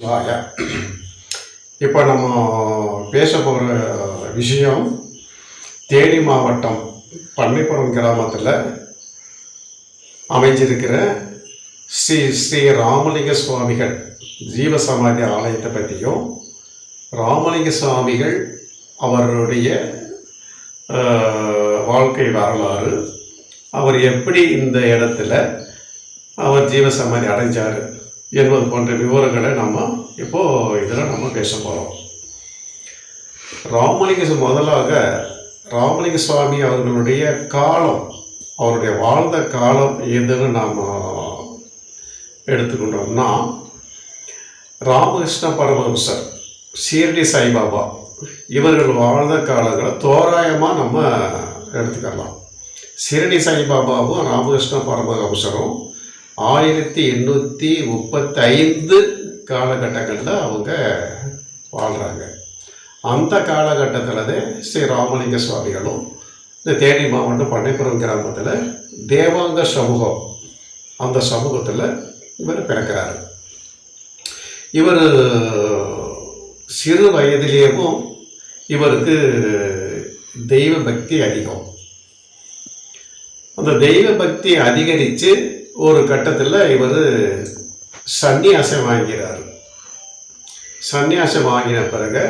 வாயா இப்போ நம்ம பேச போகிற விஷயம் தேனி மாவட்டம் பன்னிப்புரம் கிராமத்தில் அமைஞ்சிருக்கிற ஸ்ரீ ஸ்ரீ ராமலிங்க சுவாமிகள் ஜீவசமாதி ஆலயத்தை பற்றியும் ராமலிங்க சுவாமிகள் அவருடைய வாழ்க்கை வரலாறு அவர் எப்படி இந்த இடத்துல அவர் ஜீவசமாதி அடைஞ்சார் என்பது போன்ற விவரங்களை நம்ம இப்போ இதில் நம்ம பேச போகிறோம் ராமலிங்க முதலாக ராமலிங்க சுவாமி அவர்களுடைய காலம் அவருடைய வாழ்ந்த காலம் எதுன்னு நாம் எடுத்துக்கிட்டோம்னா ராமகிருஷ்ண பரமஹம்சர் சீர்டி சாய்பாபா இவர்கள் வாழ்ந்த காலங்களை தோராயமாக நம்ம எடுத்துக்கலாம். சிரடி சாய்பாபாவும் ராமகிருஷ்ண பரமஹம்சரும் ஆயிரத்தி எண்ணூற்றி முப்பத்தைந்து காலகட்டங்களில் அவங்க வாழ்கிறாங்க அந்த காலகட்டத்தில் தான் ஸ்ரீ ராமலிங்க சுவாமிகளும் இந்த தேனி மாவட்டம் பண்ணைப்புறம் கிராமத்தில் தேவாங்க சமூகம் அந்த சமூகத்தில் இவர் பிறக்கிறாரு. இவர் சிறு வயதிலேயும் இவருக்கு தெய்வ பக்தி அதிகம். அந்த தெய்வ பக்தி அதிகரித்து ஒரு கட்டத்தில் இவர் சந்நியாசம் வாங்கிறார் சந்நியாசம் வாங்கின பிறகு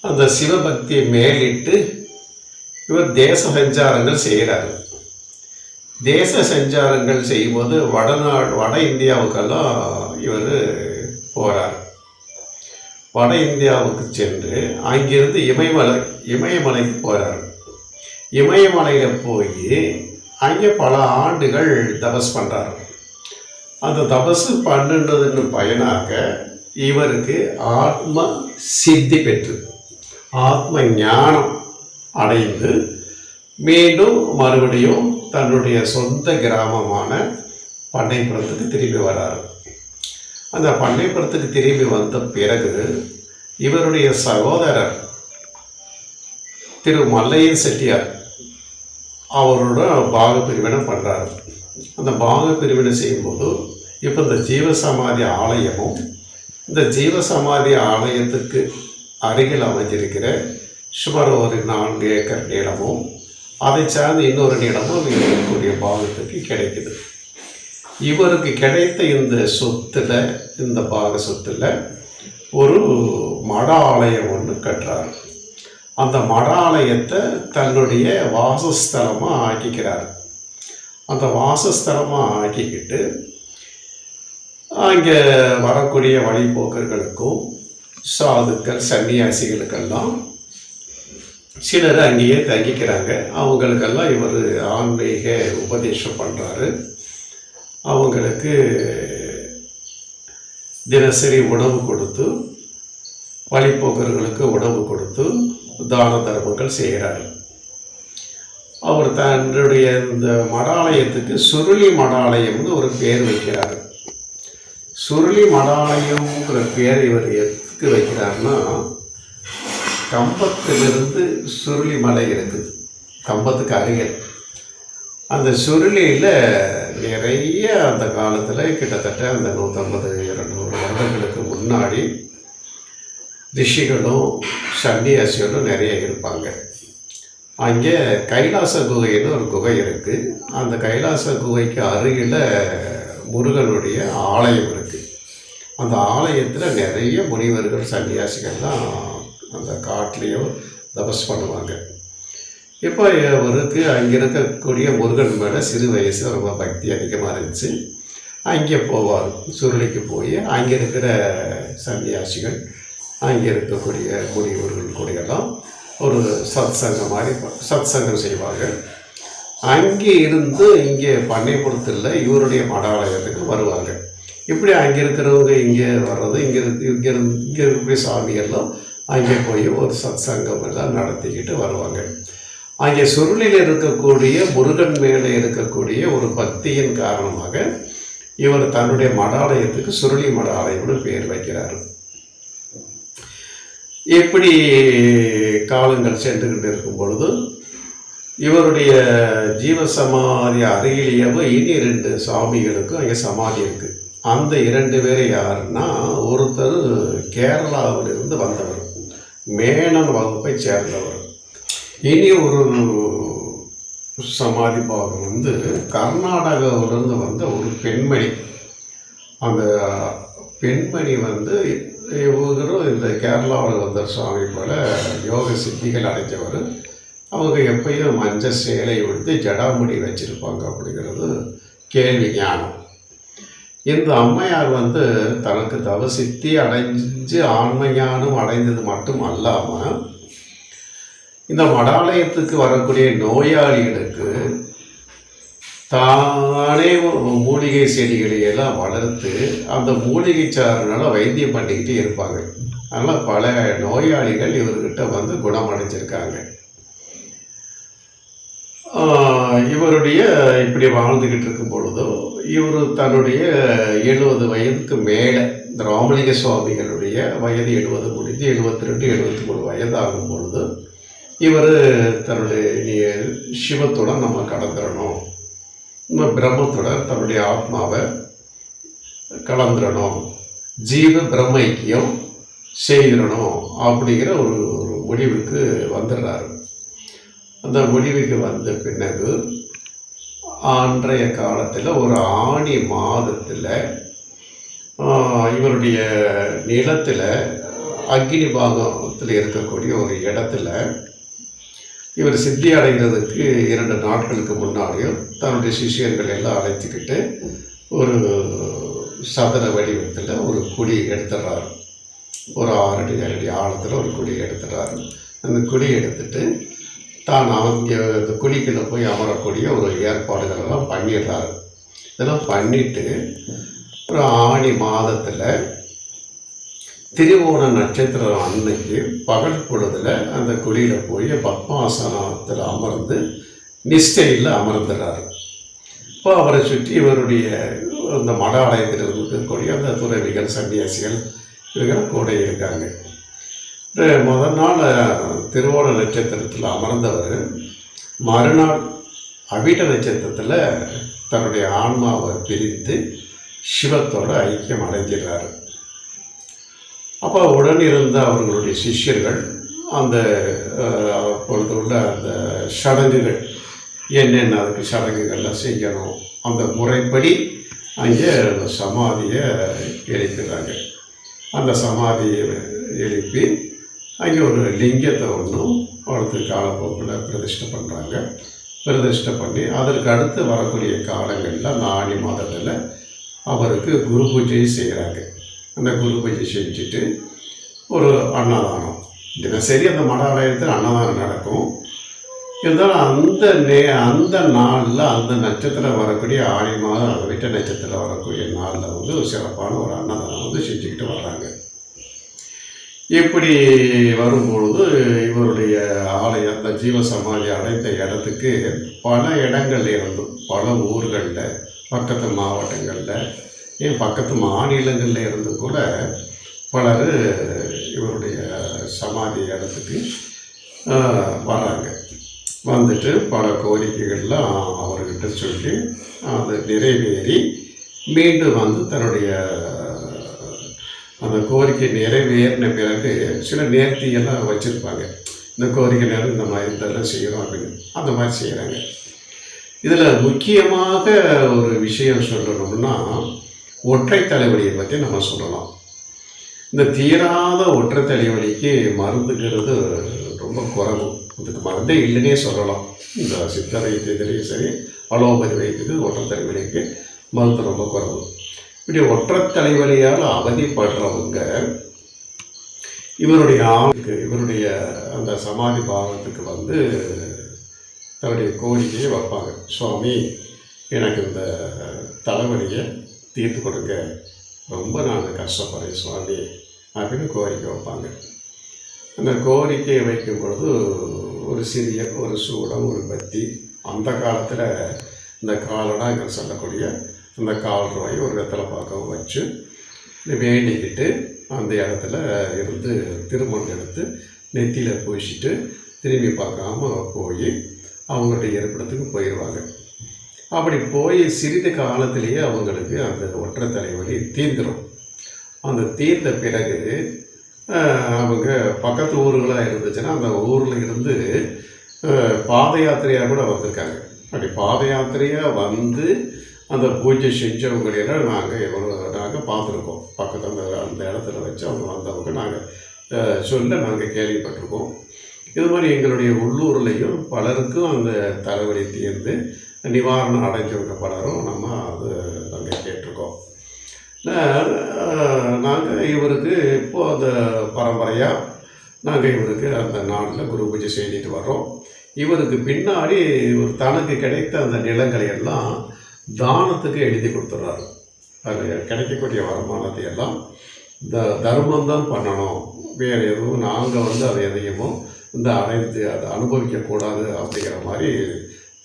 அந்த சிவபக்தியை மேலிட்டு இவர் தேச சஞ்சாரங்கள் செய்கிறார். தேச சஞ்சாரங்கள் செய்யும்போது வடநாடு வட இந்தியாவுக்கெல்லாம் இவர் போகிறார் வட இந்தியாவுக்கு சென்று அங்கிருந்து இமயமலை இமயமலைக்கு போகிறார் இமயமலையில் போய் அங்கே பல ஆண்டுகள் தபஸ் பண்ணுறாரு அந்த தபசு பண்ணுனதுன்னு பயனாக இவருக்கு ஆத்ம சித்தி பெற்று ஆத்ம ஞானம் அடைந்து மீண்டும் மறுபடியும் தன்னுடைய சொந்த கிராமமான பண்ணைப்புறத்துக்கு திரும்பி வராரு. அந்த பண்ணைப்புறத்துக்கு திரும்பி வந்த பிறகு இவருடைய சகோதரர் திரு மல்லையன் செட்டியார் அவரோட பாக பிரிவினை பண்ணுறாரு அந்த பாக பிரிவினை செய்யும்போது இப்போ இந்த ஜீவசமாதி ஆலயமும் இந்த ஜீவசமாதி ஆலயத்துக்கு அருகில் அமைஞ்சிருக்கிற சுமார் ஒரு நான்கு ஏக்கர் நிலமும் அதை சார்ந்து இன்னொரு நிலமும் இருக்கக்கூடிய பாகத்துக்கு கிடைக்குது. இவருக்கு கிடைத்த இந்த சொத்தில் இந்த பாக சொத்தில் ஒரு மட ஆலயம் ஒன்று கட்டுறாரு. அந்த மட ஆலயத்தை தன்னுடைய வாசஸ்தலமாக ஆக்கிக்கிறார். அந்த வாசஸ்தலமாக ஆக்கிக்கிட்டு அங்கே வரக்கூடிய வழிபோக்கர்களுக்கும் சாதுக்கள் சன்னியாசிகளுக்கெல்லாம் சிலர் அங்கேயே தங்கிக்கிறாங்க. அவங்களுக்கெல்லாம் இவர் ஆன்மீக உபதேசம் பண்ணுறாரு அவங்களுக்கு தினசரி உணவு கொடுத்து வழிபோக்கர்களுக்கு உணவு கொடுத்து தான தர்மங்கள் செய்கிறார் அவர் தன்னுடைய இந்த மடாலயத்துக்கு சுருளி மடாலயம்னு ஒரு பேர் வைக்கிறார். சுருளி மடாலயம்ங்கிற பேர் இவர் எதுக்கு வைக்கிறாருன்னா கம்பத்திலிருந்து சுருளி மலை இருக்குது கம்பத்துக்கு அருகில். அந்த சுருளியில் நிறைய அந்த காலத்தில் கிட்டத்தட்ட அந்த நூற்றம்பது இரநூறு வருடங்களுக்கு முன்னாடி ரிஷிகளும் சன்னியாசிகளும் நிறைய இருப்பாங்க. அங்கே கைலாச குகைன்னு ஒரு குகை இருக்குது அந்த கைலாச குகைக்கு அருகில் முருகனுடைய ஆலயம் இருக்குது அந்த ஆலயத்தில் நிறைய முனிவர்கள் சன்னியாசிகள்லாம் அந்த காட்டிலையும் தபஸ் பண்ணுவாங்க. இப்போ அவருக்கு அங்கே இருக்கக்கூடிய முருகன் மேலே சிறு வயசு ரொம்ப பக்தி அதிகமாக இருந்துச்சு. அங்கே போவார் சுருளிக்கு போய் அங்கே இருக்கிற சன்னியாசிகள் அங்கே இருக்கக்கூடிய முனிவர்கள் கூடயெல்லாம் ஒரு சத் சங்கம் மாதிரி சத் சங்கம் செய்வாங்க அங்கே இருந்து இங்கே பண்ணைபுரத்தில் இவருடைய மடாலயத்துக்கு வருவாங்க இப்படி அங்கே இருக்கிறவங்க இங்கே வர்றது இங்கே இங்கே இருந்து இங்கே இருக்கக்கூடிய சாமியெல்லாம் அங்கே போய் ஒரு சத் சங்கம் எல்லாம் நடத்திக்கிட்டு வருவாங்க அங்கே சுருளில் இருக்கக்கூடிய முருகன் மேலே இருக்கக்கூடிய ஒரு பக்தியின் காரணமாக இவர் தன்னுடைய மடாலயத்துக்கு சுருளி மடாலயம்னு பேர் வைக்கிறார். இப்படி காலங்கள் சென்று கொண்டு இருக்கும் பொழுது இவருடைய ஜீவசமாதி அருகிலேயே இனி ரெண்டு சாமிகளுக்கும் அங்கே சமாதி இருக்குது அந்த இரண்டு பேர் யாருன்னா ஒருத்தர் கேரளாவிலிருந்து வந்தவர் மேனன் வகுப்பை சேர்ந்தவர். இனி ஒரு சமாதி பாகம் வந்து கர்நாடகாவிலிருந்து வந்த ஒரு பெண்மணி. அந்த பெண்மணி வந்து இவரும் இந்த கேரளாவில் வந்த சுவாமி போல் யோக சித்திகள் அடைஞ்சவர். அவங்க எப்பயும் மஞ்சள் சேலை உடுத்து ஜடாமுடி வச்சுருப்பாங்க அப்படிங்கிறது கேள்வி ஞானம். இந்த அம்மையார் வந்து தனக்கு தவசித்தி அடைஞ்சு ஆன்ம ஞானம் அடைந்தது மட்டும் அல்லாமல் இந்த மடாலயத்துக்கு வரக்கூடிய நோயாளிகளுக்கு தானே மூலிகை செடிகளை எல்லாம் வளர்த்து அந்த மூலிகை சாறுனால வைத்தியம் பண்ணிக்கிட்டே இருப்பாங்க. அதனால் பல நோயாளிகள் இவர்கிட்ட வந்து குணமடைஞ்சிருக்காங்க. இவருடைய இப்படி வாழ்ந்துக்கிட்டு இருக்கும் பொழுதோ இவர் தன்னுடைய எழுபது வயதுக்கு மேலே இந்த ராமலிங்க சுவாமிகளுடைய வயது எழுபது முடிஞ்சு எழுபத்தி ரெண்டு எழுபத்தி மூணு வயதாகும் பொழுது இவர் தன்னுடைய நீ சிவத்துடன் நம்ம கடந்துடணும் பிரம்மத்துடன் தன்னுடைய ஆத்மாவை கலந்துடணும் ஜீவ பிரம்ம ஐக்கியம் செய்திடணும் அப்படிங்கிற ஒரு ஒரு முடிவுக்கு வந்துடுறாரு. அந்த முடிவுக்கு வந்த பிறகு அன்றைய காலத்தில் ஒரு ஆணி மாதத்தில் இவருடைய நிலத்தில் அக்னி பாகத்தில் இருக்கக்கூடிய ஒரு இடத்துல இவர் சித்தி அடைகிறதுக்கு இரண்டு நாட்களுக்கு முன்னாடியும் தன்னுடைய சிஷியர்கள் எல்லாம் அழைத்துக்கிட்டு ஒரு சதுர வடிவத்தில் ஒரு குழி எடுத்துடுறாரு ஒரு ஆறு அடி ஏழு அடி ஆழத்தில் ஒரு குழி எடுத்துடுறாரு அந்த குடி எடுத்துட்டு தான் அவங்க இந்த குழிக்குள்ள போய் அமரக்கூடிய ஒரு ஏற்பாடுகள் எல்லாம் பண்ணிடுறாரு. இதெல்லாம் பண்ணிவிட்டு ஒரு ஆணி மாதத்தில் திருவோண நட்சத்திரம் அன்னைக்கு பகல் பொழுதுல அந்த குழியில் போய் பத்மாசனத்தில் அமர்ந்து நிஷ்டையில் அமர்ந்துடுறாரு இப்போ அவரை சுற்றி இவருடைய அந்த மட ஆலயத்தில் இருக்கக்கூடிய அந்த துறவிகள் சன்னியாசிகள் இவர்கள் கூட இருக்காங்க. முதல் நாள் திருவோண நட்சத்திரத்தில் அமர்ந்தவர். மறுநாள் அவிட்ட நட்சத்திரத்தில் தன்னுடைய ஆன்மாவை பிரித்து சிவத்தோட ஐக்கியம் அடைஞ்சிடுறாரு. அப்போ உடன் இருந்த அவர்களுடைய சிஷ்யர்கள் அந்த அப்பொழுது உள்ள அந்த சடங்குகள் என்னென்ன அதுக்கு சடங்குகள்லாம் செய்யணும் அந்த முறைப்படி அங்கே அந்த சமாதியை எழுப்பிடுறாங்க அந்த சமாதியை எழுப்பி அங்கே ஒரு லிங்கத்தை ஒன்றும் அடுத்த காலப்போக்கில் பிரதிஷ்டை பண்ணுறாங்க பிரதிஷ்டை பண்ணி அதற்கு அடுத்து வரக்கூடிய காலங்களில் அந்த ஆணி மாதத்தில் அவருக்கு குரு பூஜையும் செய்கிறாங்க அந்த குரு பூஜை செஞ்சுட்டு ஒரு அன்னதானம். தினசரி அந்த மட ஆலயத்தில் அன்னதானம் நடக்கும். இருந்தாலும் அந்த நே அந்த நாளில் அந்த நட்சத்திரம் வரக்கூடிய ஆடி மாதம் அதை விட்ட நட்சத்திரம் வரக்கூடிய நாளில் வந்து ஒரு சிறப்பான ஒரு அன்னதானம் வந்து செஞ்சுக்கிட்டு வர்றாங்க. இப்படி வரும்பொழுது இவருடைய ஆலயம் அந்த ஜீவசமாதி அடைந்த இடத்துக்கு பல இடங்கள்ல இருந்தும் பல ஊர்களில் பக்கத்து மாவட்டங்களில் ஏன் பக்கத்து மாநிலங்களில் இருந்து கூட பலர் இவருடைய சமாதி இடத்துக்கு வராங்க. வந்துட்டு பல கோரிக்கைகள்லாம் அவர்கிட்ட சொல்லி அது நிறைவேறி மீண்டும் வந்து தன்னுடைய அந்த கோரிக்கை நிறைவேறின பிறகு சில நேர்த்தியெல்லாம் வச்சுருப்பாங்க. இந்த கோரிக்கை நேரம் இந்த மாதிரி இதெல்லாம் செய்கிறோம் அப்படின்னு. அந்த மாதிரி செய்கிறாங்க இதில் முக்கியமாக ஒரு விஷயம் சொல்லணும்னா ஒற்றை தலைவலியை பற்றி நம்ம சொல்லலாம். இந்த தீராத ஒற்றை தலைவலிக்கு மருந்துங்கிறது ரொம்ப குறவு. அதுக்கு மருந்தே இல்லைன்னே சொல்லலாம். இந்த சித்த வைத்தியத்திலையும் சரி அலோபதி வைத்தியது ஒற்றை தலைவலிக்கு மருந்து ரொம்ப குறவு. இப்படி ஒற்றை தலைவலியால் அவதிப்படுறவங்க இவருடைய ஆளுக்கு இவருடைய அந்த சமாதி பாவத்துக்கு வந்து தன்னுடைய கோரிக்கையை வைப்பாங்க. சுவாமி எனக்கு இந்த தலைவலியை தீர்த்து கொடுங்க ரொம்ப நான் கஷ்டப்படுறேன் சுவாமி. அப்படின்னு கோரிக்கை வைப்பாங்க. அந்த கோரிக்கையை வைக்கும் பொழுது ஒரு சிறிய ஒரு சூடம் ஒரு பத்தி அந்த காலத்தில் இந்த காலடாங்கள் சொல்லக்கூடிய அந்த கால் ரூபாயை ஒரு வெத்தலை பாக்கம் வச்சு வேண்டிக்கிட்டு அந்த இடத்துல இருந்து திருமணம் எடுத்து நெத்தியில் பூசிட்டு திரும்பி பார்க்காம போய் அவங்களுடைய இருப்பிடத்துக்கு போயிடுவாங்க அப்படி போய் சிறிது காலத்திலேயே அவங்களுக்கு அந்த ஒற்றை தலைவலி தீர்ந்துடும் அந்த தீர்ந்த பிறகு அவங்க பக்கத்து ஊர்களாக இருந்துச்சுன்னா அந்த ஊரில் இருந்து பாத யாத்திரையாக கூட வந்திருக்காங்க. அப்படி பாத யாத்திரையாக வந்து அந்த பூஜை செஞ்சவங்களையெல்லாம் நாங்கள் எவ்வளோ நாங்கள் பார்த்துருக்கோம். பக்கத்து அந்த அந்த இடத்துல வச்சு அவங்க வந்தவங்க நாங்கள் சொல்ல நாங்கள் கேள்விப்பட்டிருக்கோம். இது மாதிரி எங்களுடைய உள்ளூர்லேயும் பலருக்கும் அந்த தலைவலி தீர்ந்து நிவாரணம் அடைஞ்சவங்க பலரும் நம்ம அது அங்கே கேட்டிருக்கோம். நாங்கள் இவருக்கு இப்போது அந்த பரம்பரையாக நாங்கள் இவருக்கு அந்த நாளில் குரு பூஜை செய்துட்டு வர்றோம். இவருக்கு பின்னாடி இவர் தனக்கு கிடைத்த அந்த நிலங்களை எல்லாம் தானத்துக்கு எழுதி கொடுத்துட்றாரு அது கிடைக்கக்கூடிய வருமானத்தை எல்லாம் த தர்மம் தான் பண்ணணும். வேறு எதுவும் நாங்கள் வந்து அதை எதையுமோ இந்த அடைந்து அதை அனுபவிக்கக்கூடாது அப்படிங்கிற மாதிரி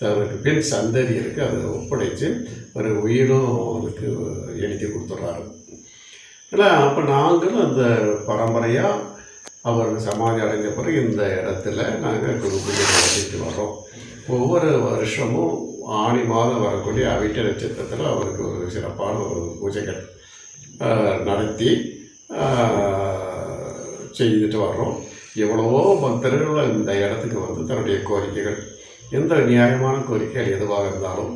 தனக்கு பெண் சந்ததியருக்கு அதை ஒப்படைச்சு ஒரு உயிரும் அதுக்கு எழுதி கொடுத்துட்றாரு இல்லை அப்போ நாங்களும் அந்த பரம்பரையாக அவர் சமாதி அடைஞ்ச பிறகு இந்த இடத்துல நாங்கள் குரு பூஜை நடத்திட்டு வரோம் ஒவ்வொரு வருஷமும் ஆணி மாதம் வரக்கூடிய அவிட்ட நட்சத்திரத்தில் அவருக்கு ஒரு சிறப்பான ஒரு பூஜைகள் நடத்தி செய்துட்டு வர்றோம். எவ்வளவோ பக்தர்கள் இந்த இடத்துக்கு வந்து தன்னுடைய கோரிக்கைகள் எந்த நியாயமான கோரிக்கைகள் எதுவாக இருந்தாலும்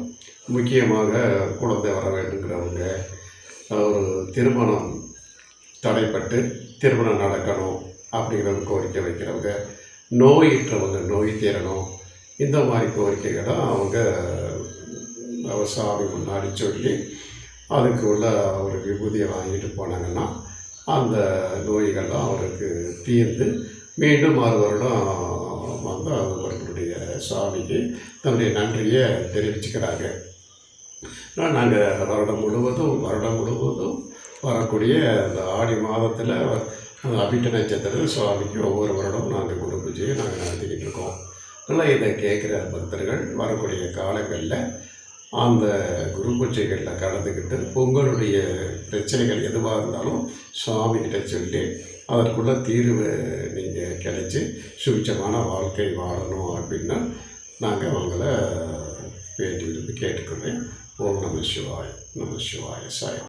முக்கியமாக குழந்தை வர வேண்டுங்கிறவங்க ஒரு திருமணம் தடைப்பட்டு திருமணம் நடக்கணும் அப்படிங்கிற கோரிக்கை வைக்கிறவங்க நோயிற்றவங்க நோய் தீரணும் இந்த மாதிரி கோரிக்கைகளை அவங்க அவர் சாமி முன்னாடி சொல்லி அதுக்கு உள்ள ஒரு விபூதியை வாங்கிட்டு போனாங்கன்னா அந்த நோய்கள்லாம் அவருக்கு தீர்ந்து மீண்டும் ஆறு வருடம் வந்து அவர்களுடைய சாமிக்கு தன்னுடைய நன்றியை தெரிவிச்சுக்கிறாங்க. நாங்கள் வருடம் முழுவதும் வருடம் முழுவதும் வரக்கூடிய அந்த ஆடி மாதத்தில் அந்த அபிட்ட நட்சத்திரம் சுவாமிக்கு ஒவ்வொரு வருடமும் நாங்கள் குரு பூஜையை நாங்கள் நடத்திக்கிட்டு இருக்கோம். நல்லா இதை கேட்குற பக்தர்கள் வரக்கூடிய காலங்களில் அந்த குரு பூஜைகளில் கலந்துக்கிட்டு உங்களுடைய பிரச்சனைகள் எதுவாக இருந்தாலும் சுவாமிகிட்ட சொல்லி அதற்குள்ள தீர்வு நீங்கள் கிடைச்சி சுபிச்சமான வாழ்க்கை வாழணும் அப்படின்னா நாங்கள் அவங்கள வேண்டி விரும்பி கேட்டுக்கிறேன் ஓம் நம சிவாய் நம சிவாய சாய்.